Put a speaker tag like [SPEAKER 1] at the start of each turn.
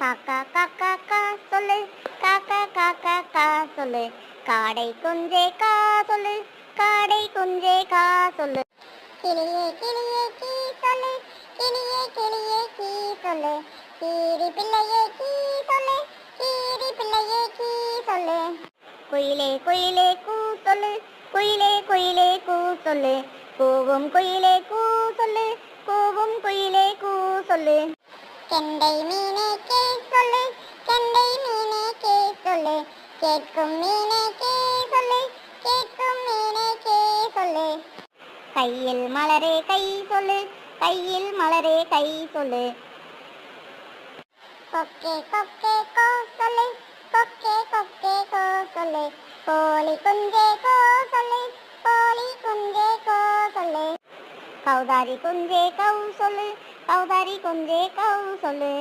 [SPEAKER 1] காக்கா காக்கா கா சொல்லு. காக்கா காக்கா கா சொல்லு. காடை குஞ்சே கா சொல்லு. காடை குஞ்சே கா சொல்லு. கிளியே கிளியே கீ சொல்லு. கிளியே கிளியே கீ சொல்லு. கீரி பிள்ளையே கீ சொல்லு. கீரி பிள்ளையே கீ சொல்லு. குயிலே குயிலே கூ சொல்லு. குயிலே குயிலே கூ சொல்லு. கூவும் குயிலே கூ சொல்லு. கூவும் குயிலே கூ சொல்லு. கெண்டை மீனே கே சொல்லு கெண்டை மீனே கே சொல்லு. கேட்கும் மீனே கே சொல்லு கேட்கும் மீனே கே சொல்லு. கையில் மலரே கை சொல்லு கையில் மலரே கை சொல்லு. கொக்கே கொக்கே கோ சொல்லு கொக்கே கொக்கே கோ சொல்லு. கோழி குஞ்சே கோ சொல்லு. கௌதாரி குஞ்சே கௌ சொல்லு கௌதாரி குஞ்சே கௌ சொல்லு